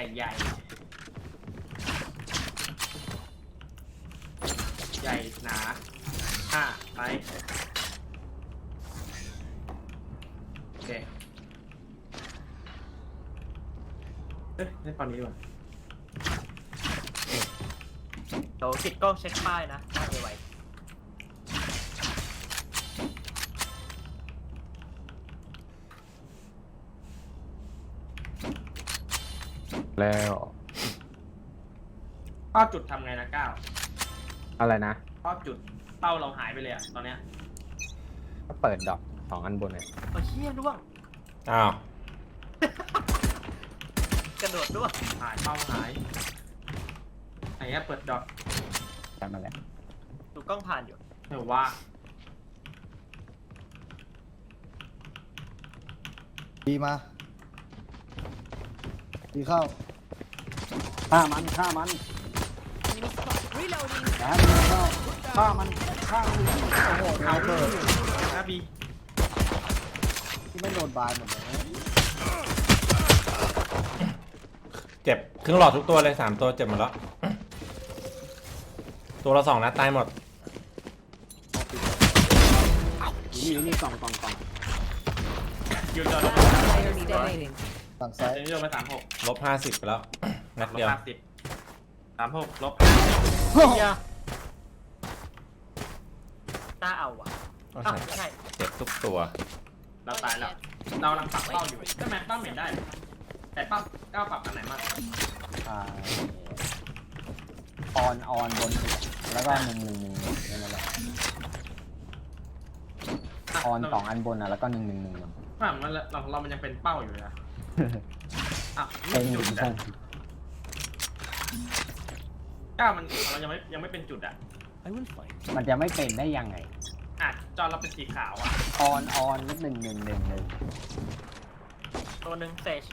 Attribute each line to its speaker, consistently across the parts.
Speaker 1: เป้าใหญ่ ใหญ่หนาห้าไปโอเคเอ้ยเล่นเป้านี้ดีกว่า
Speaker 2: เดี๋ยวติดกล้องเช็คป้ายนะป้ายไว
Speaker 3: แล้ว
Speaker 1: เป้าจุดทำไงนะก้าว
Speaker 3: อะไรนะ
Speaker 1: เป้าจุดเป้าเราหายไปเลยอะตอนเนี้ย
Speaker 3: ก็เปิดดอกสองอันบนเลย
Speaker 2: ๆโอ้ยเฮียร่วง
Speaker 4: อ้าว
Speaker 2: กระโดดร่วง
Speaker 1: หายเป้าหายไหนอะเปิดดอท
Speaker 3: ได้มาแล้ว
Speaker 2: ดูกล้องผ่านอยู่
Speaker 1: เดี๋ยวว่า
Speaker 5: ดีมา ดีเข้าฆ่ามันฆ่ามัน
Speaker 6: Enemy spot. Reloading.
Speaker 5: นะดีเข้าฆ่ามันฆ่ามันโอ้โห
Speaker 1: เขา
Speaker 5: เขาเปิด
Speaker 1: นะบี
Speaker 5: ที่ไม่โดนบานหมดเลย
Speaker 4: เจ็บครึ่งหลอดทุกตัวเลยสามตัวเจ็บหมดแล้วตัวละสองนัดตายหมด
Speaker 3: นี่นี่กล่องกล่องกล่อง
Speaker 1: ยูจอด
Speaker 7: Player standing.
Speaker 5: ฝั่งซ้าย
Speaker 1: เซนโยไปสามหก
Speaker 4: ลบห้าสิบไปแล้วนัด
Speaker 1: ลบ
Speaker 4: เดียว
Speaker 1: ห้าสิบสามหกลบ
Speaker 2: เฮียต้าเอาว่ะ
Speaker 4: โอ้
Speaker 2: อ้าว
Speaker 4: ใช่
Speaker 2: ไม่ใช่
Speaker 4: เจ็บทุกตัว
Speaker 1: เราตายแล้ว เรากำลังปรับเป้าอยู่ใช่ไหมเป้าเหม็นได้ไหมแต่เป้าก้าวปรับอันไหนมาก
Speaker 3: อ่าออนออนบนสุดแล้วก็หนึ่งหนึ่งหนึ่งนั่นแหละออนสองอันบนอะแล้วก็หนึ่งหนึ่งหนึ่ง
Speaker 1: ว่ามันเราเรามันยังเป็นเป้าอยู่เลยอะอะ
Speaker 3: เป็
Speaker 1: ไม่
Speaker 3: น
Speaker 1: จุด
Speaker 3: ใช่
Speaker 1: อะก้าวมันเรายังไม่ยังไม่เป็นจุดอะ
Speaker 3: มันจะไม่เป็นได้ยังไง
Speaker 1: อะจอเราเป็นสีขาวอะ
Speaker 3: ออนออนแล้วหนึ่งหนึ่งหนึ่งหนึ่ง
Speaker 2: ตัวหนึ่งเซจ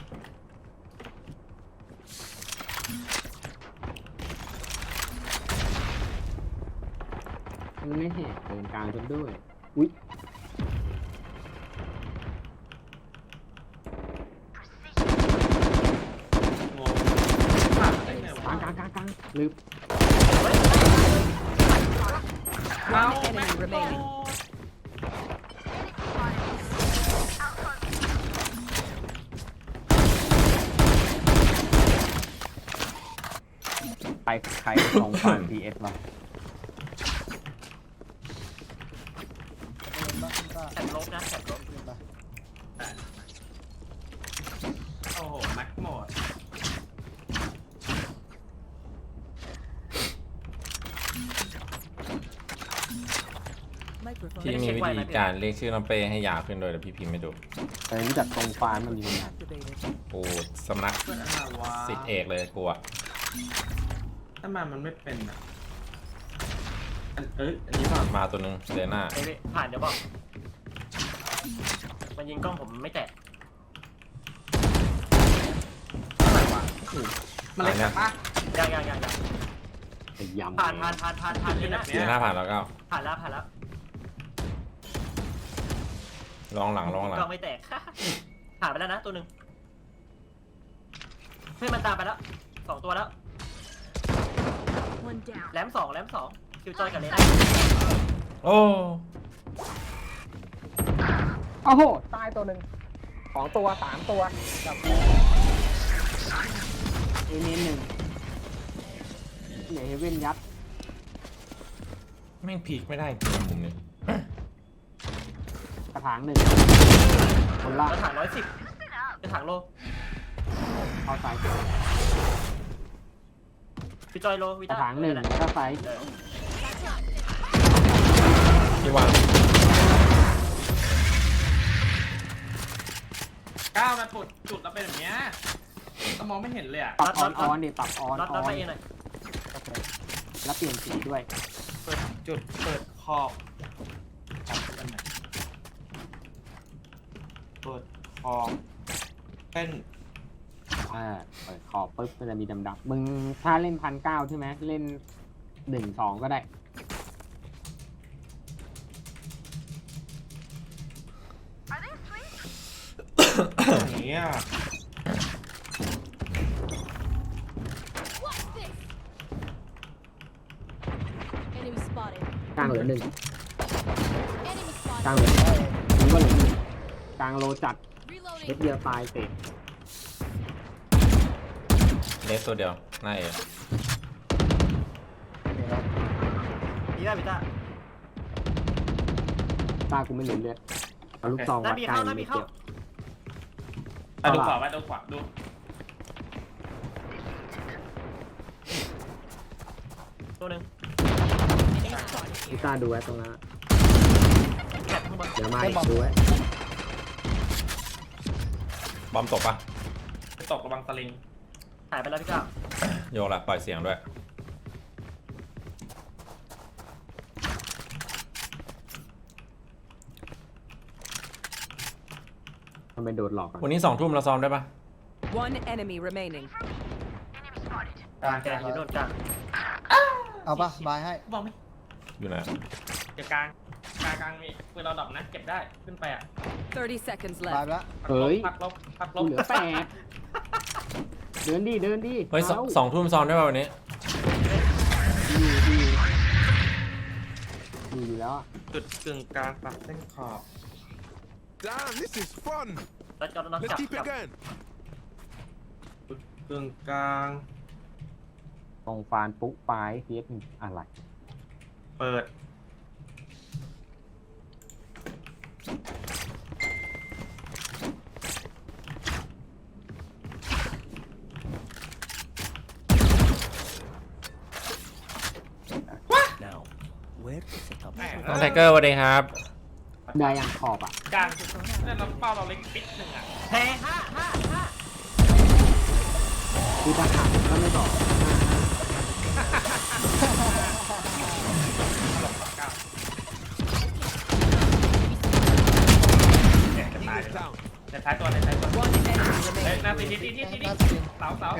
Speaker 3: มันไม่แหกเดินกลางจนด้วย อุ้ย
Speaker 1: งงผ่านได้ไง
Speaker 3: ก
Speaker 1: วะ
Speaker 3: ลางกลางกลางกลางลืม
Speaker 1: เอา
Speaker 7: One enemy remaining.
Speaker 3: ใครใครของฝั่ง PS มา
Speaker 5: เดินบ้างคุณป้า
Speaker 2: แถบลบนะแถบลบ
Speaker 5: เดินไป
Speaker 1: โอ้โหแม็กหมด
Speaker 4: พี่มีวิธีการเรียกชื่อน้องเป้ให้ยาวขึ้นโดยเดี๋ยวพี่พิมพ์ให้ดู
Speaker 3: แต่รู้จักตรงฟ้ามันมีนะ
Speaker 4: กูสำนัก
Speaker 1: เพื่อนอะไรวะ
Speaker 4: สิทธิเอกเลยกูอะ
Speaker 1: ทำไมมันไม่เป็นอะอันเอ้ยอันนี้ป่ะ
Speaker 4: มาตัวหนึ่งเดน่า
Speaker 2: เอ้ยผ่านเดี๋ยวบอกมันยิงกล้องผมไม่แตก
Speaker 1: อะไรวะโอ้โหมันเล็กจังปะ
Speaker 2: ยังยังยังยัง
Speaker 3: ไปยำ
Speaker 2: ผ่านผ่านผ่านผ่านผ่านเลยนะ
Speaker 4: เดน่าผ่านแล้วก็
Speaker 2: ผ่านแล้วผ่านแล้ว
Speaker 4: ลองหลังลองหลัง
Speaker 2: กล้องไม่แตก ผ่านไปแล้วนะตัวหนึ่งเฮ้ยมันตามไปแล้วสองตัวแล้ว
Speaker 6: One down.
Speaker 2: แหลมสองแหลมสองคิวจอยกับเลน่า
Speaker 4: โอ้
Speaker 3: โอ้โห ตายตัวหนึ่งสองตัวสามตัวกับเอเมนหนึ่งเหนเว่นยัด
Speaker 4: แม่งพีคไม่ได้จริงมุมนี้
Speaker 3: ก ระถางหนึ่งคนล่าง
Speaker 2: กระถางร้อยสิบกระถางโล
Speaker 3: เข้าซ้าย
Speaker 2: คิวจอยโลวิ
Speaker 3: กระ
Speaker 2: ต้า
Speaker 3: ถางหนึ่งแล้วก็ซ้าย
Speaker 2: เออ
Speaker 4: พี่วาง
Speaker 1: ก้าวมันปลดจุดเราเป็นแบบเนี้ยเรามองไม่เห็นเลยอะ
Speaker 3: ปรับออนออนดิปรับออน
Speaker 2: น็อต
Speaker 3: อ
Speaker 2: น็อต
Speaker 3: อ
Speaker 2: ไป
Speaker 3: น
Speaker 2: เองหน่อย
Speaker 3: แล้วเปลี่ยนสีด้วย
Speaker 1: เปิดจุดเปิดขอบเปิดขอบเป็น
Speaker 3: อ่าเปิดขอบปุ๊บมันจะมีดำดำๆมึงถ้าเล่นพันเก้าใช่ไหมเล่นหนึ่งสองก็ได้
Speaker 1: เอย่างเงี้ย
Speaker 6: What's this? Enemy spotted.
Speaker 3: กลางเหลือหนึ่ง
Speaker 6: Enemy
Speaker 3: กลาง
Speaker 6: spotted.
Speaker 3: เหลือมึงก็เหลือหนึ่งกลางโลจัดเม็ด
Speaker 6: Reloading.
Speaker 3: เดียวตายเสร็จ
Speaker 4: เลสตัวเดียวหน้าเอ
Speaker 2: พี่ต้าพี่ต้า
Speaker 3: ตากูไม่เหลือเลือดเอาลูกซอง
Speaker 2: น้า
Speaker 3: วัด
Speaker 2: มี
Speaker 3: ไกล
Speaker 2: เข้าน้า
Speaker 3: ไม่
Speaker 2: มีเข้า
Speaker 3: เจ็บ
Speaker 1: อะดูขวาไว้ดูขวาดู
Speaker 2: ตัวหนึ่ง
Speaker 3: พี่ตาดูไว้ตรงนั้นอะ
Speaker 2: แคปข้างบน
Speaker 3: เดี๋ยวมาอีกดูไว้
Speaker 4: บอมตกปะ
Speaker 1: ตกระวังสลิง
Speaker 2: หายไปแล้วพี่ก้าว
Speaker 4: โยกละปล่อยเสียงด้วย
Speaker 3: มันเป็นโดดหลอกอะ
Speaker 4: วันนี้สองทุ่มเราซ้อมได้ปะ
Speaker 7: One enemy remaining.
Speaker 2: กลางแกอยู่โน่นกลาง
Speaker 5: เอาปะบายให้
Speaker 1: บอกไหม
Speaker 4: อยู่ไหน
Speaker 1: เดี๋ยวกลาง กลางกลางมีปืนเราดรอปนะเก็บได้ขึ้นไปอะ
Speaker 7: 30 seconds
Speaker 5: บาย
Speaker 7: left.
Speaker 5: ไปแล้ว
Speaker 3: เฮ้ย
Speaker 1: พักลบพักล
Speaker 3: กู
Speaker 1: บ
Speaker 3: เหลือแปดเดินดิเดินดิ
Speaker 4: เฮ้ยส
Speaker 3: อา
Speaker 4: สองทุ่มซ้อมได้ปะวันนี้
Speaker 3: ดีดีดีอยู่แล้วอะ
Speaker 1: จุดกึ่งกลางตัดเส้นขอบ
Speaker 8: Damn, this is fun.
Speaker 2: แล้วก็น้อง
Speaker 8: Let's
Speaker 2: จับ
Speaker 8: keep
Speaker 2: จั
Speaker 8: it
Speaker 2: บ
Speaker 8: going.
Speaker 1: กึ่งกลาง
Speaker 3: ตรงฟานปุ๊กปลายเทียอะไร
Speaker 1: เปิด
Speaker 4: น้องไทเกอร์สวัสดีครับ
Speaker 3: ได้ยังขอบอะ
Speaker 1: กลางนั่นเราเป้าเราเล็กปิดหนึ่งอะ
Speaker 2: เฮ้ห้าห้าห้า
Speaker 3: คือทหารก็ไม่บอก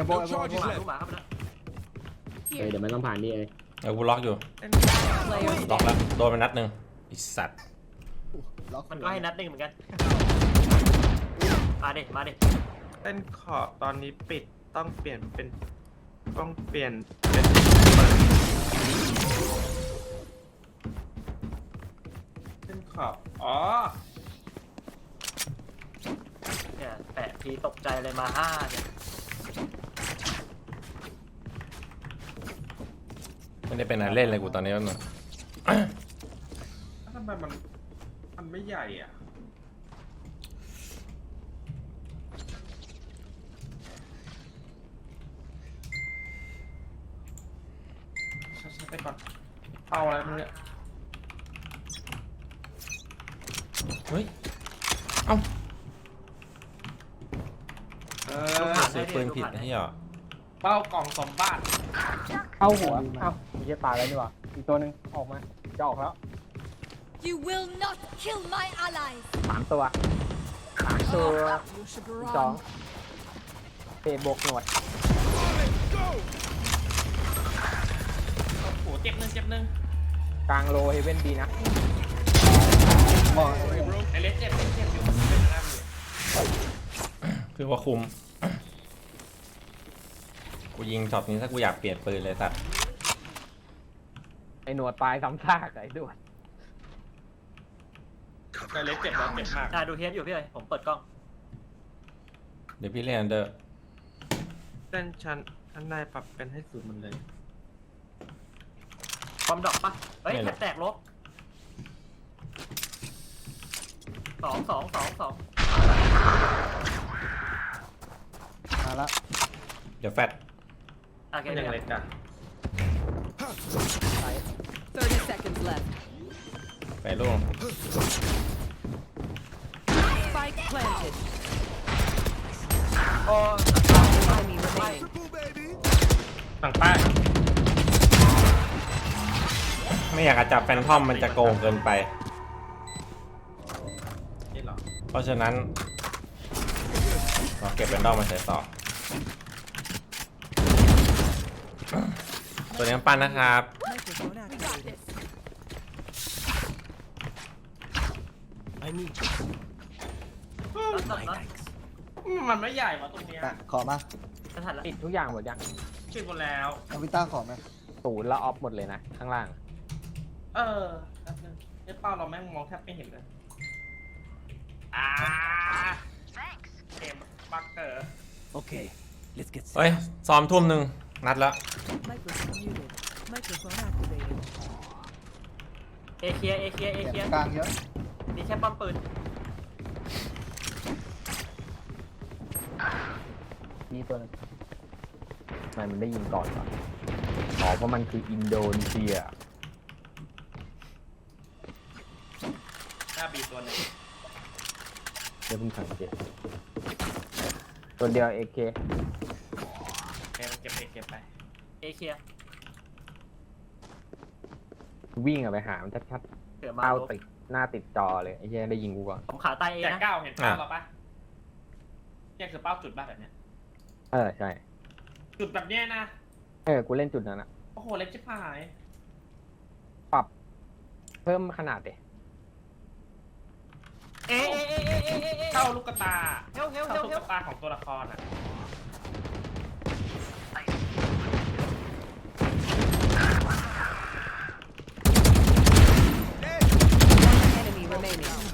Speaker 5: โบเอโบเอโบ
Speaker 2: ลูกหมาลูกหมาครับนะ
Speaker 3: เออเดี๋ยวมันต้องผ่านนี่เอง
Speaker 4: เออกูล็อกอยู่
Speaker 7: Player
Speaker 4: ล็อกแล้ว โดนไปนัดหนึ่งไอีสัตว์
Speaker 5: ล็อก
Speaker 2: มันก็ให้นัดหนึ่งเหมือนกันมาดิมาดิ
Speaker 9: เส้นขอบตอนนี้ปิดต้องเปลี่ยนเป็นต้องเปลี่ยนเป็นเปิด
Speaker 1: เส้นขอบอ๋อ
Speaker 2: เนี่ยแปะทีตกใจเลยมาห้าเนี่ย
Speaker 4: ไม่ได้เป็นอะไรเล่นเลยกูตอนนี้แล้วเนอะ
Speaker 1: ทำไมมัน มันไม่ใหญ่อะใช้ๆไปก่อน เอาอะไรมึงเนี่ย
Speaker 4: เฮ้ย เอ้า
Speaker 1: เอ
Speaker 2: ลูก
Speaker 1: อ
Speaker 2: หมา
Speaker 4: ซื้อปืนผิดนะเฮีย
Speaker 1: เป้ากล่องสมบัติ
Speaker 3: เข้าหัวเอ้าไม่ใช่ตายแล้วนี่หว่าอีกตัวหนึ่งออกมาจะออกแล้ว
Speaker 6: You will not kill my allies.
Speaker 3: สามตัวสามตัว
Speaker 6: You should
Speaker 3: สอง
Speaker 6: run.
Speaker 3: เตะบกหนวด
Speaker 8: Go.
Speaker 1: โอ้โหเจ็บหนึ่งเจ็บหนึ่ง
Speaker 3: กลางโลเฮเว่นดีนะ
Speaker 5: มอง
Speaker 1: ไอเล็กเจ็บเล็กเจ็บอยู่เป็นอะไรอยู่
Speaker 4: คือว่าคุมกู ยิงช็อตนี้ถ้ากูอยากเปลี่ยนปืนเลยสัตว์
Speaker 3: ไอหนวดตายซ้ำซากไอ้ด้วย
Speaker 1: ไอเล็กเจ็บแล้วเจ็บมาก
Speaker 2: อ่าดูเฮดอยู่พี่เลยผมเปิดกล้อง
Speaker 4: เดี๋ยวพี่เล่นอันเดอร์
Speaker 9: เส้นชั้นชั้นในปรับเป็นให้สูงหมันเลย
Speaker 2: ความดอกปะเฮ้ยแทบแตกลบสองสองสองสอง
Speaker 5: มาละ
Speaker 4: เดี๋ยวแฟด
Speaker 2: โอเค
Speaker 1: มันยังเล็กอะ
Speaker 7: 30 seconds left.
Speaker 4: ไปล่วง
Speaker 7: Spike planted.
Speaker 2: โอ้
Speaker 7: Enemy remaining.
Speaker 8: Triple, baby.
Speaker 1: ฝั่งป้าย
Speaker 4: ไม่อยากจะจับแฟนทอมมันจะโกงเกินไป
Speaker 1: นี่เหรอ
Speaker 4: เพราะฉะนั้นเราเก็บแฟนทอมมาใช้ต่อ ตัวนี้ปั้นนะครับ
Speaker 7: Microphone
Speaker 6: We got this.
Speaker 2: That's not, not
Speaker 1: อืมมันไม่ใหญ่วะตรงเนี้ย
Speaker 5: อะขอมา
Speaker 2: จะทันละ
Speaker 3: ปิดทุกอย่างหมดยัง
Speaker 1: ชิดหมดแล้ว
Speaker 5: เอาวิต้าขอมา
Speaker 3: ศูนย์แล้วออฟหมดเลยนะ ข้างล่าง
Speaker 1: เออแป๊บนึงไอ้เป้าเราแม่งมองแทบไม่เห็นเลย อ่าเกมบักเกอร์
Speaker 8: Okay, let's get
Speaker 4: เฮ้ยซ้อมทุ่มหนึ่ง นัดแล้ว
Speaker 7: Microphone muted. Microphone activated.
Speaker 2: เอเคียเอเคียเอ
Speaker 5: เสีย
Speaker 2: เคีย
Speaker 5: งกลางเยอะ
Speaker 2: มีแค่ป้อมปืน
Speaker 3: นี่ตัวนึงทำไมมันได้ยินก่อนวะอ๋อเพราะมันคืออินโดนีเซีย
Speaker 1: หน้าบีตัวหนึง
Speaker 3: เดี๋ยวเพิ่งสังเกตตัวเดียวเอเค
Speaker 1: เกมเก็บเองเก็บไป
Speaker 2: เอเคีย
Speaker 3: วิ่งอะไปหามันชัด
Speaker 2: เสือ
Speaker 3: ๆ
Speaker 2: มา
Speaker 3: เป้า
Speaker 2: ลบ
Speaker 3: ติดหน้าติดจอเลยไอ้เหี้ยได้ยิงกูก่อน
Speaker 2: ผมขาตายเอ
Speaker 1: แจก
Speaker 2: นะ
Speaker 1: เก้าเห็นเป้า
Speaker 4: อะ
Speaker 1: เราปะเนี่ยคือเป้าจุดบ้าแบบเนี้ย
Speaker 3: เออใช่
Speaker 1: จุดแบบเนี้ยนะ
Speaker 3: เออกูเล่นจุดนั้นอะ
Speaker 1: โอ้โห เล็กชิบหาย
Speaker 3: ปรับ เพิ่มขนาดเด็
Speaker 2: เอเอเอเอเอเอเอ
Speaker 1: เข้าลูกกระตา
Speaker 2: เฮลเฮลเฮ
Speaker 1: เข้า
Speaker 2: ล
Speaker 1: ลูก
Speaker 2: เฮ
Speaker 1: ก
Speaker 2: ล
Speaker 1: ระตาของตัวละครอะ
Speaker 7: One enemy remaining.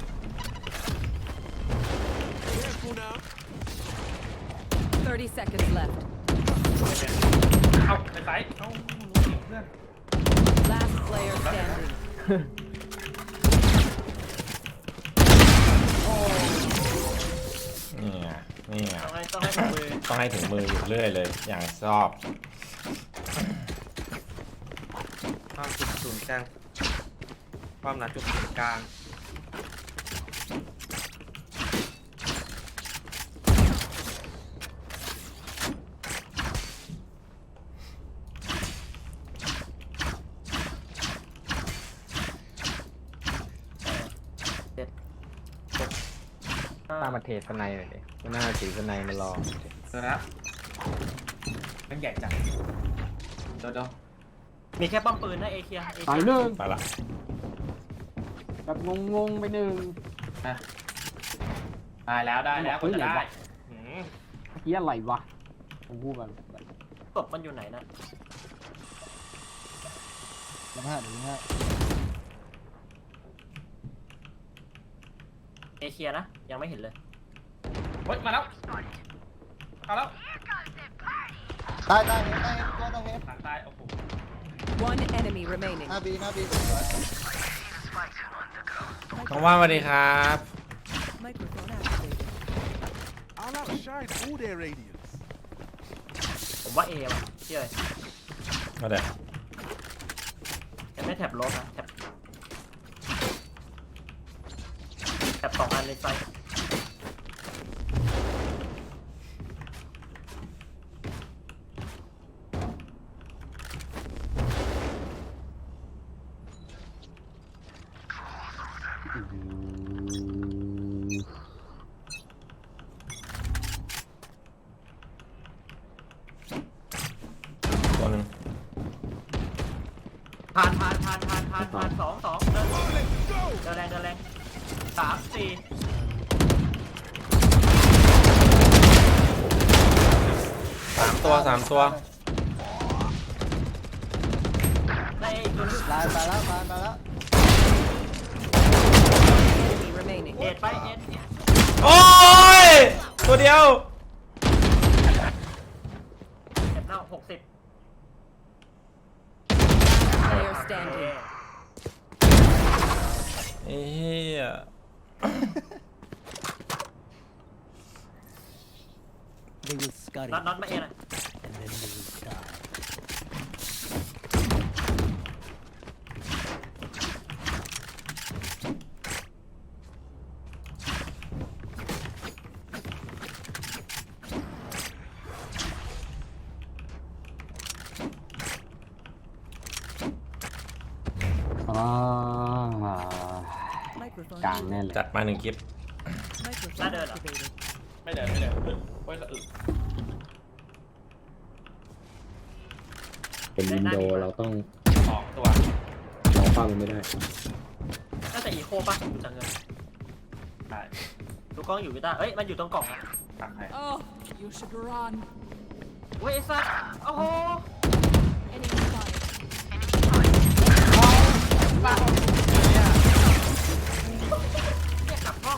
Speaker 8: Careful now.
Speaker 7: 30 seconds left.
Speaker 1: เอาไปไซส์เอารู้จริงเพื่อน
Speaker 7: Last player standing.
Speaker 4: นี่ไงนี่ไง
Speaker 2: ต้องให้ต้องให้ผมมือ
Speaker 4: ต้องให้ถึงมืออยู่เรื่อยเลย อย่างชอบ
Speaker 9: ความจุดศูนย์กลาง ความหนาจุดศูนย์กลาง
Speaker 3: ตามมาเทสไนหน่อยดิก็น่าถือสไนมารอ
Speaker 1: เดี๋ยวนะมันใหญ่จังเดี๋ยวเดี๋ยว
Speaker 2: มีแค่ป้อมปืนนะเอเคียเอ
Speaker 3: ตาย
Speaker 2: เคีย
Speaker 3: หนึ่ง
Speaker 4: ไปละ
Speaker 3: แบบงงๆไปหนึ่ง
Speaker 1: ได้แล้วได้แล้วก็จะได้หืม
Speaker 3: เมื่อกี้อะไรวะผมพูดมัน
Speaker 2: ศพมันอยู่ไหนนะ
Speaker 5: ยิงห้าเดี๋ยวยิงห้า
Speaker 2: เอเคียนะ ยังไม่เห็นเลย
Speaker 1: เฮ้ยมาแล้วเข้าแล้ว
Speaker 5: ตายตายเห็นตายเห็นตัวตายเห็น
Speaker 1: ทางใต้โอ้โห
Speaker 7: One enemy remaining.
Speaker 5: หน้าบีหน้าบี
Speaker 4: น้องว่านสวัสดีครับ
Speaker 7: Microphone activated.
Speaker 8: I'll outshine all their radiance.
Speaker 2: ผมว่าเอว่ะเชื่อเลย
Speaker 4: ก็ได้
Speaker 2: ยังไม่แท็บลบนะแท็บ แท็บสองอันในไซส์ สามสี่
Speaker 4: สามตัวสามตัว
Speaker 2: ได้อีกตัวนึง
Speaker 5: ลายไปแล้วลายไปแล้ว
Speaker 7: Enemy remaining.
Speaker 2: เอ็ดไปเอ็ด
Speaker 4: โอ้ยตัวเดียว
Speaker 2: เอ็ดเน่าหกสิบ
Speaker 7: Player standing.
Speaker 4: เอ้ย
Speaker 8: They will scurry
Speaker 2: น็อตน็อตมาเอ็นะ
Speaker 8: and then they will die.
Speaker 3: อ่า
Speaker 7: Microphone
Speaker 3: กลาง
Speaker 7: muted.
Speaker 3: แน่เลย
Speaker 4: จัดมาหนึ่งคลิป
Speaker 7: Microphone
Speaker 2: Ladder.
Speaker 7: activated.
Speaker 1: ไม่เดินไม่เดินเฮ้ยเฮ้ยสะอึก
Speaker 3: เป็นวินโดว์เราต้อง
Speaker 1: สองตัว
Speaker 3: เราเข้ามันไม่ได้
Speaker 2: น่าจะอีโคป่ะจังเงิน
Speaker 1: ได้
Speaker 2: ดูกล้องอยู่พี่ต้าเอ้ย มันอยู่ตรงกล่องอะ
Speaker 1: ตักใคร
Speaker 6: Oh, you should run.
Speaker 2: เว้ยไอ้สัสโอ้โห
Speaker 6: Enemy spotted.
Speaker 2: เนี่ยก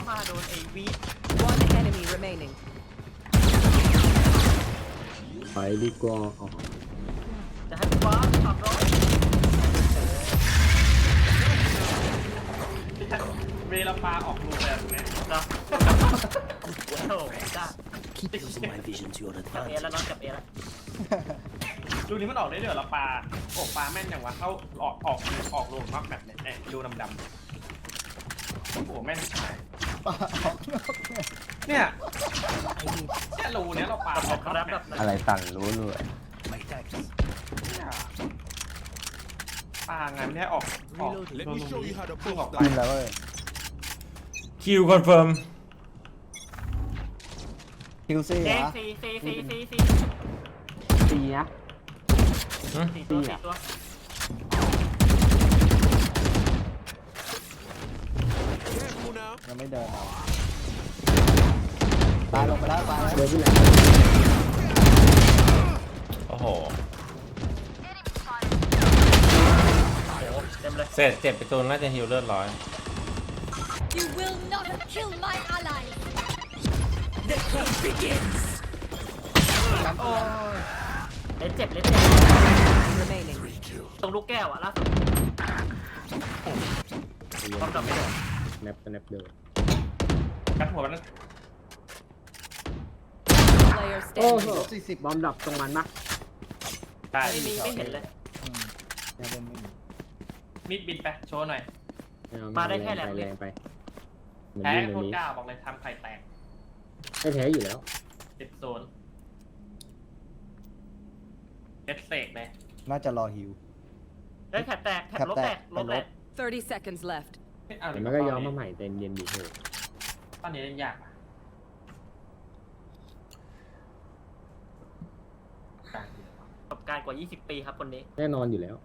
Speaker 2: มาโดนไอ้วี
Speaker 7: One enemy remaining.
Speaker 3: ไปดีกว่าอ๋อ
Speaker 2: จะให้กูว้าสามร้อย
Speaker 1: เวลาปลาออกรูแบบเนี้ย
Speaker 2: นะโอ้โหจ้า
Speaker 8: Keep using my vision to your
Speaker 2: จับเอแล้ว
Speaker 8: advantage.
Speaker 2: น้องจับเอแล้ว
Speaker 1: รูนี้มันออกได้เดือดละปลาโอ้ปลาแม่นอย่างวะเข้าออกออกออกรูนอกแบบเนี้ยเอ้ยรูดำดำ โอ้โหแม่นชิบหาย
Speaker 5: ปลาออกนอกแน่
Speaker 1: เนี่ยเนี่ยรูเนี้ยเราปลา
Speaker 2: ตบ
Speaker 1: ออก
Speaker 2: ครับ
Speaker 1: นอก
Speaker 2: แบ
Speaker 1: แบบบ
Speaker 2: นั้น
Speaker 3: อะไรสั่นรู้เลย
Speaker 8: My thanks.
Speaker 1: ปลาไงไม่ได้ออกออก
Speaker 8: Let me show you how to
Speaker 1: พุ่ง
Speaker 8: pull
Speaker 1: ออก
Speaker 8: off
Speaker 1: ไป
Speaker 5: กินแล้วเว้ย
Speaker 4: คิวคอนเฟิร์ม
Speaker 5: คิวซี่
Speaker 2: เจ๊
Speaker 5: เหรอ
Speaker 2: สี่สี่สี่สี่สี่
Speaker 3: ตีนะ
Speaker 2: สี่ตัวสี่ตัว
Speaker 8: Careful now.
Speaker 5: ยัง ไม่เดินเอาตายลงไปแล้วตายแล้ว
Speaker 3: เดินที่ไหน
Speaker 4: โอ้โห
Speaker 2: โอ้โหเต็มเลย
Speaker 4: เสร็จเจ็บไปตัวน่าจะฮิวเลือดร้อย
Speaker 6: You will not kill my allies.
Speaker 2: เล่นเจ็บเล่นเจ็บ
Speaker 7: Remaining.
Speaker 2: ตรงลูกแก้วอะล่าสุดความจำไม่ได้
Speaker 3: แนบแนบเดิน
Speaker 1: กัดหัวมัน
Speaker 7: Player
Speaker 3: โอ้โห
Speaker 7: standing.
Speaker 5: สี่สิบบ
Speaker 3: อมดับตรงมันปะ
Speaker 1: ได้
Speaker 2: ไม่มีไม่เห็นเลย
Speaker 5: อืมยังเป็นไม่มี
Speaker 1: มีดบินไปโชว์หน่อย
Speaker 3: เอ
Speaker 2: มาได้แค่แหลม
Speaker 3: ไป
Speaker 2: เล็
Speaker 3: แร
Speaker 2: ก
Speaker 3: งไปเหมือน
Speaker 1: แพ้
Speaker 3: ยื่น
Speaker 1: โค
Speaker 3: อัน
Speaker 1: ตร
Speaker 3: นี้
Speaker 1: กล้าบอกเลยทำไข่แตก
Speaker 3: ไม่แพ้อยู่แล้ว
Speaker 1: ติดโซนเอสเซกเลย
Speaker 5: น่าจะรอฮิว
Speaker 2: เฮ้ยแถบแตกแถบลบแตกลบแตก
Speaker 7: 30 seconds left.
Speaker 1: ไม่เอา
Speaker 3: แต่
Speaker 1: ดิ
Speaker 3: มันก็ยอมมาใหม่เต็มเย็นดีเถอะ
Speaker 1: ตอนนี้เล่นยากอะกลางดีกว่า
Speaker 2: ประสบการณ์กว่า 20 ปีครับคนนี้
Speaker 3: แน่นอนอยู่แล้ว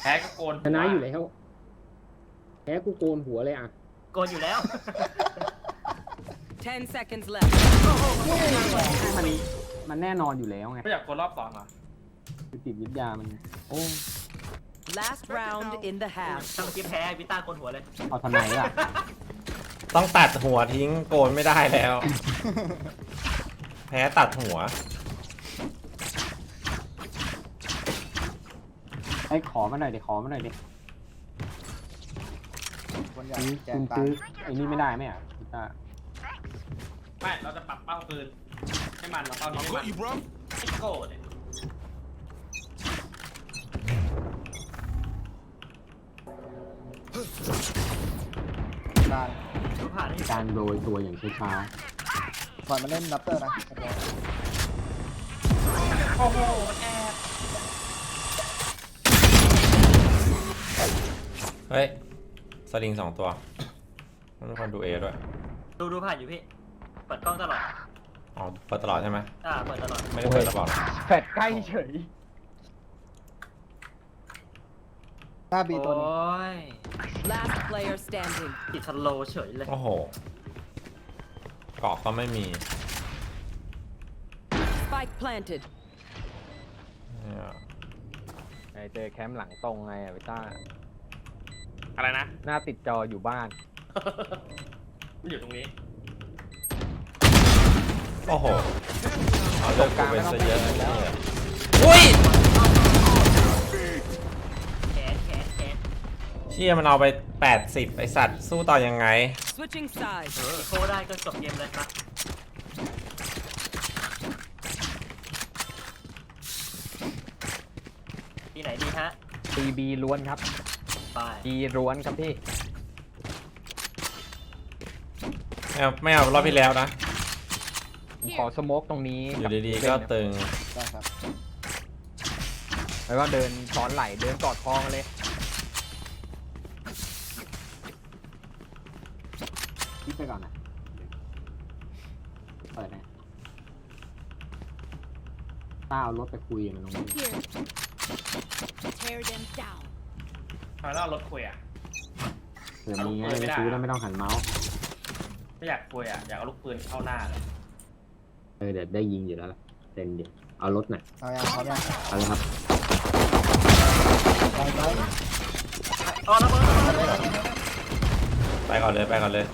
Speaker 1: แพ้ก็โกน
Speaker 3: ชนะอยู่แล้ว แพ้กูโกนหัวเลยอะ
Speaker 2: โกนอยู่แล้ว
Speaker 7: 10 seconds left.
Speaker 3: มันมันแน่นอนอยู่แล้วไง
Speaker 1: ไม่อยากโกนรอบสองเหรอ
Speaker 3: คือจิตวิทยามัน โอ้
Speaker 7: Last round in the half.
Speaker 2: ถ้าเมื่อกี้แพ้วิต้าโกนหัวเลย
Speaker 3: เอาทำไมล่ะ
Speaker 4: ต้องตัดหัวทิ้งโกนไม่ได้แล้ว แพ้ตัดหัว
Speaker 3: ไอ้ขอมาหน่อยเดี๋ยวขอมาหน่อยดิ
Speaker 5: คนใหญ่
Speaker 3: คุณ
Speaker 5: แจ
Speaker 3: คุ
Speaker 5: ก
Speaker 3: ณ
Speaker 5: ตัง
Speaker 3: ซื้อ
Speaker 5: ค์
Speaker 3: ไอ้นี่ไม่ได้ไหมอะพี่ต้า
Speaker 1: ไม่ เราจะปรับเป้าคืนให้มันเราเป้านี้
Speaker 8: I
Speaker 1: ให้มัน
Speaker 8: got you, bro.
Speaker 1: ไม่โกนเนี่ย
Speaker 5: นาน
Speaker 2: ดู ผ่านได้
Speaker 3: การโรยตัวอย่างช้า
Speaker 5: ก่อนมาเล่นนับเตอร์นะ
Speaker 1: โอ้โหมันแอบ
Speaker 4: เฮ้ย สลิงสองตัวมันเป็นคนดูเอด้วย
Speaker 2: ดูดูผ่านอยู่พี่ เปิดกล้องตลอด
Speaker 4: อ๋อ เปิดตลอดใช่ไหม
Speaker 2: อ่า เปิดตลอด
Speaker 4: ไม่ได้เปิดตลอด
Speaker 3: ๆแฟดใกล้เฉย
Speaker 5: หน้าบี
Speaker 2: โอ้
Speaker 5: ตัวนี้
Speaker 2: ย
Speaker 7: Last player standing.
Speaker 2: ติดสโลว์เฉยเลย
Speaker 4: โอ้โหเกาะก็ไม่มี
Speaker 7: Spike planted.
Speaker 4: เนี่ย
Speaker 3: ไอเจอแคมป์หลังตรงไงอะพี่ต้า
Speaker 1: อะไรนะ
Speaker 3: หน้าติดจออยู่บ้าน
Speaker 1: มันอยู่ตรงนี้
Speaker 4: โอ้โหเอาเลือกกูเป็นซะเยอะ
Speaker 3: ตรงกลางไม่ต้อง
Speaker 4: เนี่ย
Speaker 3: เป็น
Speaker 4: อุ้ย เชี่ยมันเอาไป 80 ไอสัตว์สู้ต่อยังไง
Speaker 7: Switching sides.
Speaker 2: อีโคได้ก็จบเกมเลยนะที่ไหนดีฮะ
Speaker 3: ตีบีล้วนครับ
Speaker 2: ไป
Speaker 3: บีล้วนครับพี่
Speaker 4: ไม่เอาไม่เอารอบที่แล้วนะ
Speaker 3: ผมขอสโมกตรงนี้
Speaker 4: อยู่ดีๆ ก็ตึง
Speaker 5: ได้ครับ
Speaker 3: แล้วก็เดินช้อนไหลเดินกอดคอกันเลย ก่อนนะเปิดนะต้าเอารถไปคุยมันตรงนี้
Speaker 6: Here. Tear them down.
Speaker 1: ทำไมต้องเอารถคุยอะ
Speaker 3: เผื่อมีไง
Speaker 1: ไม่
Speaker 3: ซื้อแล้วไม่ต้องหันเมาส์
Speaker 1: ไม่อยากคุยอะ อยากเอาลูกปืนเข้าหน้าเลย
Speaker 3: เออเดี๋ยวได้ยิงอยู่แล้วล่ะเต็มเดี๋ยวเอารถหน่อย
Speaker 5: เอาอย่างพร้อมยัง
Speaker 3: เอาเลยครับ
Speaker 5: ไปไป
Speaker 4: ไปก่อนเลยไปก่อนเลย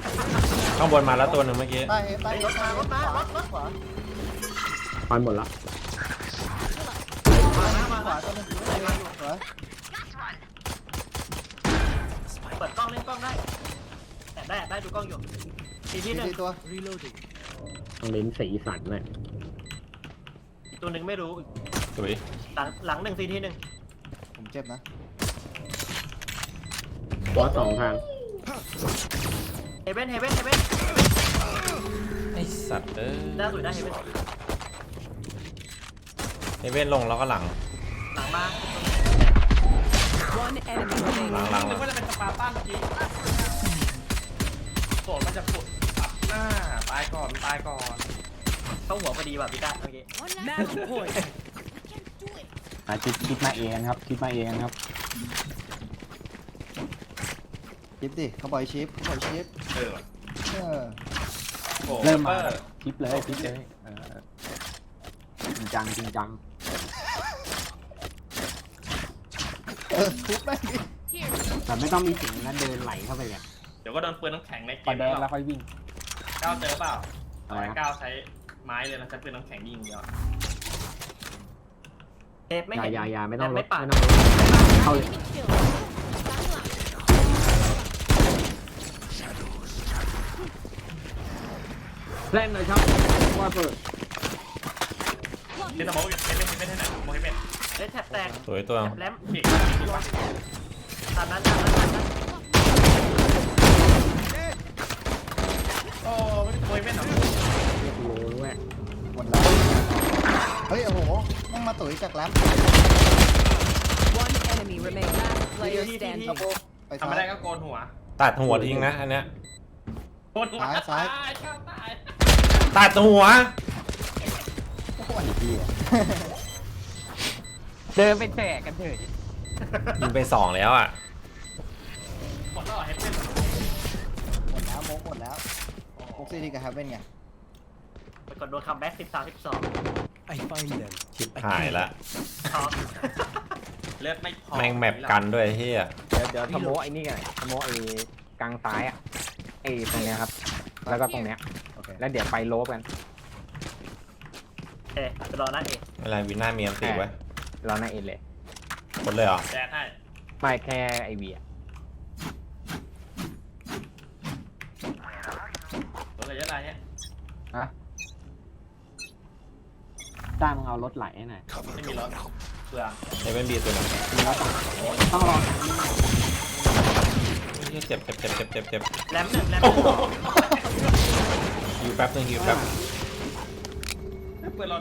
Speaker 4: ข้างบนมาแล้วตัวหนึ่งเมื่อกี้
Speaker 5: ใต้ใต้
Speaker 2: รถมารถมารถ
Speaker 5: ขวา
Speaker 3: ฟันหมดละ
Speaker 2: มามา
Speaker 5: ขวาตัวนึงสวย
Speaker 2: เปิดกล้องเล่นกล้องได้แต่ได้ได้ดูกล้องอยู่ทีที่หนึ่ง
Speaker 5: ตัว
Speaker 8: Reloading.
Speaker 3: ต้องเน้นสีสันหน่อย
Speaker 2: ตัวหนึ่งไม่รู้
Speaker 4: สวย
Speaker 2: หลังหลังหนึ่งทีที่หนึ่ง
Speaker 5: ผมเจ็บนะ
Speaker 3: หัวสองทาง
Speaker 2: เฮเว่นเฮเว่นเฮเว่น
Speaker 4: ไอสัตว์เอ้ย
Speaker 2: ได้สุดได้เฮเว่น
Speaker 4: เอเว่นลงแล้วก็หลัง
Speaker 2: หลังมา
Speaker 7: One enemy
Speaker 4: หลัง
Speaker 7: remaining.
Speaker 4: หลัง
Speaker 1: นึกว่าจะเป็นสปาร์ตันเมื่อกี้โสดมันจะปุดปับหน้า ตายก่อน ตายก่อน
Speaker 2: เข้าหัวพอดีว่ะพี่ก้าเมื่อกี้
Speaker 6: One last
Speaker 7: Match point.
Speaker 6: I can do it.
Speaker 3: อะคิดคิดมาเองครับ คิดมาเองครับ
Speaker 5: ชิปดิเขาบอยชิปเขาบอยชิป
Speaker 1: เออ
Speaker 5: เออ
Speaker 1: โอ้
Speaker 3: เริ่ม
Speaker 1: เป
Speaker 3: มา
Speaker 1: อร์
Speaker 3: คลิปเลยคลิปเลยเออจริงจังจริงจัง
Speaker 5: เออทุบแม่งดิ
Speaker 6: Here.
Speaker 3: แต่ไม่ต้องมีเสียงนะเดินไหลเข้าไปเลย
Speaker 1: เดี๋ยวก็โดนปืนน้ำแข็งในเก
Speaker 3: พอ
Speaker 1: ม
Speaker 3: แดง
Speaker 1: หร
Speaker 3: แล้
Speaker 1: อ
Speaker 3: วค่อยวิ่ง
Speaker 1: ก้าวเจอเปล่า
Speaker 3: อะไรนะ
Speaker 1: ก้าวใช้ไม้เลยนะใช้ปืนน้ำแข็งยิงเดียว
Speaker 2: เทปไม่
Speaker 3: อยา
Speaker 2: เห็น
Speaker 3: อยาอยาไม่ต้องล
Speaker 2: ไม่
Speaker 3: ด
Speaker 2: ปาด
Speaker 3: ไม่ต้องลดเข้าเลย
Speaker 6: Enemy kill. Down one.
Speaker 3: เล่นเลยครับว่าเปิด
Speaker 1: เดี๋ยวสมมติเป็นเป็นเป็นให้ไหนโมให้เป็น
Speaker 2: เล่นแท็บแตก
Speaker 4: สวยตัว
Speaker 2: แท็บแลม
Speaker 1: ปีกปีกวะ
Speaker 2: ตามนั้นตามนั้นตามนั้น
Speaker 1: โอ้ไม่โมให้เป็นหรอ
Speaker 3: เรียบร้อยแหวก
Speaker 5: หมดแล้วเฮ้ยโอ้โหแม่งมาตุ๋ยจากแรม
Speaker 7: One enemy remaining. Last player
Speaker 2: ที่ที่ที่
Speaker 7: standing.
Speaker 5: ไป
Speaker 1: ทำ
Speaker 5: ซ้า
Speaker 1: ไม่ได้
Speaker 5: ย
Speaker 1: ก็โกนหัว
Speaker 4: ตัดหัวทิ้งนะอันเนี้ย
Speaker 1: โกนหัว
Speaker 5: ซ้ายซ้าย
Speaker 1: ตายก้าวตาย
Speaker 4: ตัดหัว
Speaker 5: โอ้โหไอ้เหี้ย
Speaker 3: เดินไปแจกกันเถอะ
Speaker 4: ยิงไปสองแล้วอะ
Speaker 1: หมดแล้วเหรอให้เป็น
Speaker 5: หมดแล้วโมกหมดแล้วโมกซีดีกับแฮปเป็นไง
Speaker 2: ไปกดโดนคัมแบ็กสิบสามสิบสอง
Speaker 8: I find them.
Speaker 4: ชิบหายละ
Speaker 2: ช็อต
Speaker 1: เลือดไม่พอ
Speaker 4: แม่งแมปกันด้วยเฮีย
Speaker 3: เดี๋ยวเดี๋ยวทโมไอ้นี่ไงทโมไอ้กลางซ้ายอะไอ้ตรงเนี้ยครับ แล้วก็ตรงเนี้ย
Speaker 5: โอเค
Speaker 3: แล้วเดี๋ยวไปโลบกัน
Speaker 2: เอ๊ะไปรอนั่นเอง
Speaker 4: อะไรวินหน้ามีอันติไว้
Speaker 3: เราหน้าเอ็นเลย
Speaker 4: กดเลยเหรอ
Speaker 1: แดดให้
Speaker 3: ไม่แค่ไอเวีย
Speaker 1: ตัวอะไรเยอะอะไรเนี่ย
Speaker 3: อะจ้างมึงเอารถไหลให้หน่อย
Speaker 1: ไม่มีรถเปลือง
Speaker 4: เอเว่นบีตัวหนึง
Speaker 3: ต้องรอ
Speaker 4: เฮียเจ็บเจ็บเจ็บเจ็บเจ็บเจ็บ
Speaker 2: แรมหนึ่งแรมหนึ่ง
Speaker 4: ฮิ วแป๊บนึงฮิวแป๊บ
Speaker 1: เปลืองรถ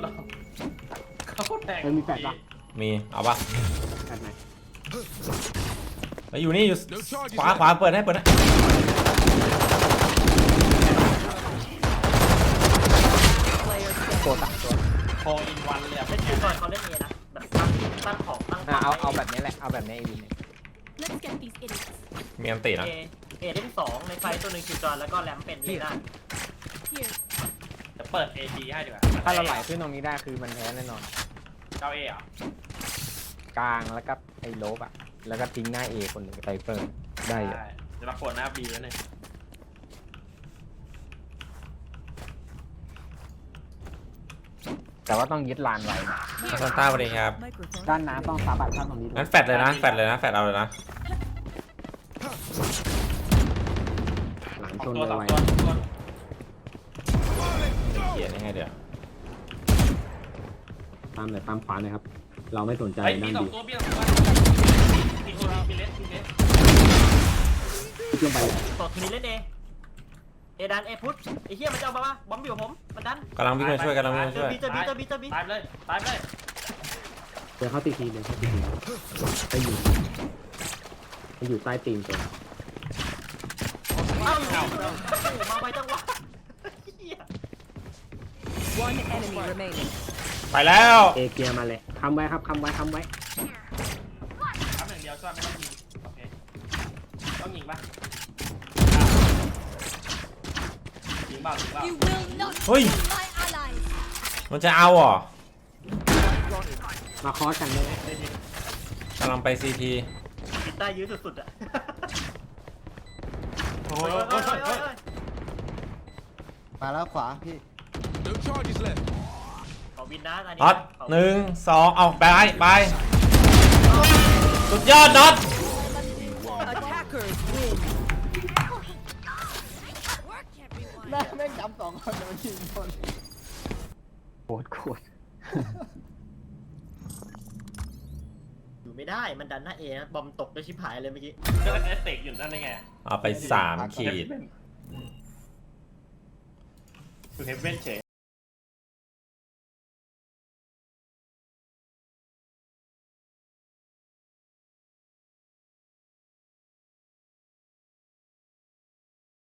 Speaker 1: เขาแทง
Speaker 3: เออมีแฟดปะ
Speaker 4: มีเอาปะ
Speaker 3: แฟดไหน
Speaker 4: ไปอยู่นี่อยู่
Speaker 8: No charges
Speaker 4: ขวาขวาเปิดให้เปิดให้
Speaker 7: Player
Speaker 3: โก
Speaker 7: standing.
Speaker 3: ตักตัว
Speaker 1: โคอินวันเลยอะ
Speaker 2: เล่นคิวก่อนเขาเล่นเอนะแบบตั้งตั้งของตั้ง
Speaker 3: อะเอาเอาแบบนี้แหละ เอาแบบนี้ไอเวีย
Speaker 6: Let's get these idiots.
Speaker 4: มีอันตินะ
Speaker 2: เอเอเล่นสองในไฟตัวหนึ่งคิวจอนแล้วก็แรมเป็นดีได้
Speaker 6: Here.
Speaker 1: จะ เปิด A D ให้ดีกว่า
Speaker 3: ถ้าเราไหลขึ้นตรงนี้ได้คือมันแพ้แน่นอน
Speaker 1: เจ้าเอเหรอก
Speaker 3: ลางแล้วก็ไอ้โลบอะ แล้วก็ทิ้งหน้าเอคนหนึ่งไซเฟอร์ได้อยู่
Speaker 1: จะมากดหน้า B แล้วเนี่ย
Speaker 3: แต่ว่าต้องยึดลานไว้นะ
Speaker 4: ซันต้าสวัสดีครับ
Speaker 7: Microphone.
Speaker 3: ด้านน้ำต้องซับอะถ้าตรงนี้
Speaker 4: งั้นแฟดเลยนะแฟดเลยนะแฟดเอาเลยนะ
Speaker 3: หลัง
Speaker 1: ส
Speaker 3: ช
Speaker 1: อง
Speaker 3: น
Speaker 1: ตัวสอง
Speaker 3: ไว
Speaker 1: ตัวสองตัว
Speaker 4: เขียนยังไงเดี๋ยว
Speaker 3: ๆตามเลยตามขวาเลยครับ เราไม่สนใจ
Speaker 1: ไอ้ย
Speaker 3: ด้า
Speaker 1: มี
Speaker 3: น
Speaker 1: สอง
Speaker 3: ดี
Speaker 1: ตัวมีสองตัวมีตัวมีเลสมีเลส
Speaker 3: ขึ้นไปเลย
Speaker 2: ต่อทีนี้เล่นเอเอดันเอพุทไอเฮียมันจะเอามาปะบอมบิวผมมันดัน
Speaker 4: กำลังวิ่งมาช่วยกำลังวิ่งมา
Speaker 2: เจ
Speaker 4: ช่
Speaker 2: อ
Speaker 4: วย
Speaker 2: บีเจอบีเจอบีเจอบี
Speaker 1: ตายไปเลยตายไปเลย
Speaker 3: เดี๋ยวเข้าตีทีเลยเข้าตีทีไปอยู่ไปอยู่ใต้ตีนตัว
Speaker 2: เอ้าอยู่นี่โอ้โหมาไวจังวะเฮีย
Speaker 7: One enemy remaining.
Speaker 4: ไปแล้ว
Speaker 3: เอเกียร์มาเลยคำไว้ครับคำไว้คำไว้
Speaker 1: ทำอย่างเดียวช่วยไม่ต้องยิงโอเคต้องยิงปะงเปล่าถึงเปล่า
Speaker 6: You will not
Speaker 4: Oi.
Speaker 6: kill my allies.
Speaker 4: มันจะเอาเหรอ
Speaker 3: มาคอสกันเลย
Speaker 4: กำลังไปซีที
Speaker 2: ปิดใต้ยื้อสุดๆอะ
Speaker 1: โอ้
Speaker 2: โอ้
Speaker 1: ย
Speaker 2: ย
Speaker 1: โอ้
Speaker 2: โอ้
Speaker 1: ย
Speaker 2: ย
Speaker 1: โอ้
Speaker 2: โอ้
Speaker 1: ย
Speaker 2: ย
Speaker 1: โอ้ย
Speaker 2: โอ้ย
Speaker 5: มาแล้วขวาพี่
Speaker 8: No charges left.
Speaker 2: ขอวินนะอันนี้
Speaker 4: น็อต
Speaker 2: ขอ
Speaker 4: หนึ่งสองเอาไปไปสุดยอดน็อต
Speaker 7: Attackers win.
Speaker 6: Work, everyone.
Speaker 5: แม่แม่งจำสองคนเลยยิงคน
Speaker 3: โคตรโคตร
Speaker 2: อยู่ไม่ได้มันดันหน้าเอนะบอมตกด้วยชิบหายเลยเมื่อกี้
Speaker 1: ก็เอสเตกอยู่นั่นได้ไง
Speaker 4: เอาไปสามขีด
Speaker 1: คือเฮฟเว่นเฉย